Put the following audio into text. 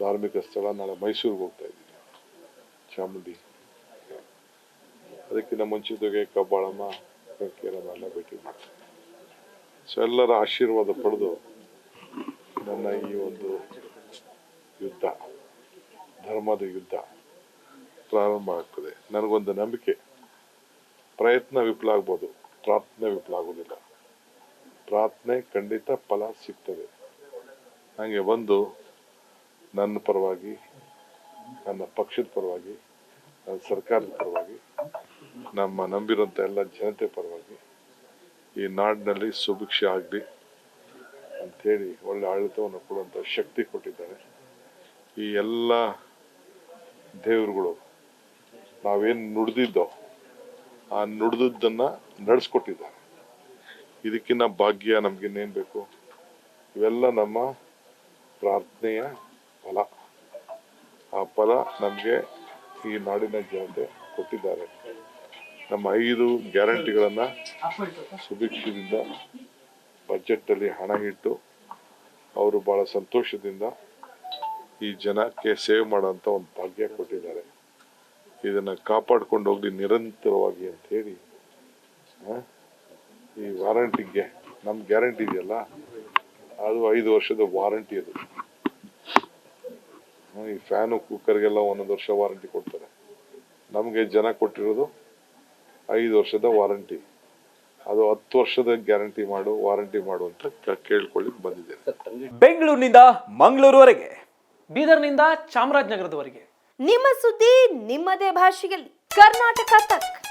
ಧಾರ್ಮಿಕ ಸ್ಥಳ ನಾಳೆ ಮೈಸೂರಿಗೆ ಹೋಗ್ತಾ ಇದ್ದೀನಿ. ಚಾಮುಂಡಿ. ಅದಕ್ಕಿಂತ ಮುಂಚಿತವಾಗಿ ಕಬ್ಬಾಳಮ್ಮ ಬೆಂಕಿಯರಮ್ಮ ಎಲ್ಲ ಭೇಟಿ ಮಾಡ್ತೀನಿ. ಸೊ ಎಲ್ಲರ ಆಶೀರ್ವಾದ ಪಡೆದು ನನ್ನ ಈ ಒಂದು ಯುದ್ಧ, ಧರ್ಮದ ಯುದ್ಧ ಪ್ರಾರಂಭ ಆಗ್ತದೆ. ನನಗೊಂದು ನಂಬಿಕೆ, ಪ್ರಯತ್ನ ವಿಫಲ ಆಗ್ಬೋದು, ಪ್ರಾರ್ಥನೆ ವಿಫಲ ಆಗೋದಿಲ್ಲ. ಪ್ರಾರ್ಥನೆ ಖಂಡಿತ ಫಲ ಸಿಗ್ತದೆ. ಹಾಗೆ ಬಂದು ನನ್ನ ಪರವಾಗಿ, ನನ್ನ ಪಕ್ಷದ ಪರವಾಗಿ, ನನ್ನ ಸರ್ಕಾರದ ಪರವಾಗಿ, ನಮ್ಮ ನಂಬಿರುವಂಥ ಎಲ್ಲ ಜನತೆ ಪರವಾಗಿ ಈ ನಾಡಿನಲ್ಲಿ ಸುಭಿಕ್ಷೆ ಆಗಲಿ ಅಂಥೇಳಿ ಒಳ್ಳೆ ಆಡಳಿತವನ್ನು ಕೊಡುವಂಥ ಶಕ್ತಿ ಕೊಟ್ಟಿದ್ದಾರೆ. ಈ ಎಲ್ಲ ದೇವರುಗಳು, ನಾವೇನು ನುಡಿದಿದ್ದೋ ಆ ನುಡಿದದ್ದನ್ನು ನಡೆಸ್ಕೊಟ್ಟಿದ್ದಾರೆ. ಇದಕ್ಕಿನ್ನ ಭಾಗ್ಯ ನಮಗಿನ್ನೇನು ಬೇಕು? ಇವೆಲ್ಲ ನಮ್ಮ ಪ್ರಾರ್ಥನೆಯ ಫಲ ಆ ಫಲ ನಮಗೆ ಈ ನಾಡಿನ ಜನತೆ ಕೊಟ್ಟಿದ್ದಾರೆ. ನಮ್ಮ ಐದು ಗ್ಯಾರಂಟಿಗಳನ್ನು ಸುಭಿಕ್ಷದಿಂದ ಬಜೆಟ್ಟಲ್ಲಿ ಹಣ ಇಟ್ಟು ಅವರು ಬಹಳ ಸಂತೋಷದಿಂದ ಈ ಜನಕ್ಕೆ ಸೇವ್ ಮಾಡೋಂಥ ಒಂದು ಭಾಗ್ಯ ಕೊಟ್ಟಿದ್ದಾರೆ. ಇದನ್ನ ಕಾಪಾಡ್ಕೊಂಡು ಹೋಗಲಿ ನಿರಂತರವಾಗಿ ಅಂತ ಹೇಳಿ ಈ ವಾರಂಟಿಗೆ ನಮ್ಮ ಗ್ಯಾರಂಟಿ ಇದೆಯಲ್ಲ, ಅದು ಐದು ವರ್ಷದ ವಾರಂಟಿ ಅದು. ಈ ಫ್ಯಾನು ಕುಕ್ಕರ್ಗೆಲ್ಲ ಒಂದೊಂದು ವರ್ಷ ವಾರಂಟಿ ಕೊಡ್ತಾರೆ. ನಮಗೆ ಜನ ಕೊಟ್ಟಿರೋದು ಐದು ವರ್ಷದ ವಾರಂಟಿ ಅದು ಹತ್ತು ವರ್ಷದ ಗ್ಯಾರಂಟಿ ಮಾಡು ವಾರಂಟಿ ಮಾಡು ಅಂತ ಕ- ಕೇಳ್ಕೊಳ್ಳಿ ಬಂದಿದ್ದೇನೆ. ಬೆಂಗಳೂರಿನಿಂದ ಮಂಗಳೂರುವರೆಗೆ ಬೀದರ್ನಿಂದ ಚಾಮರಾಜನಗರದವರೆಗೆ. ನಿಮ್ಮ ಸುದ್ದಿ ನಿಮ್ಮದೇ ಭಾಷೆಯಲ್ಲಿ. ಕರ್ನಾಟಕ ತಕ್.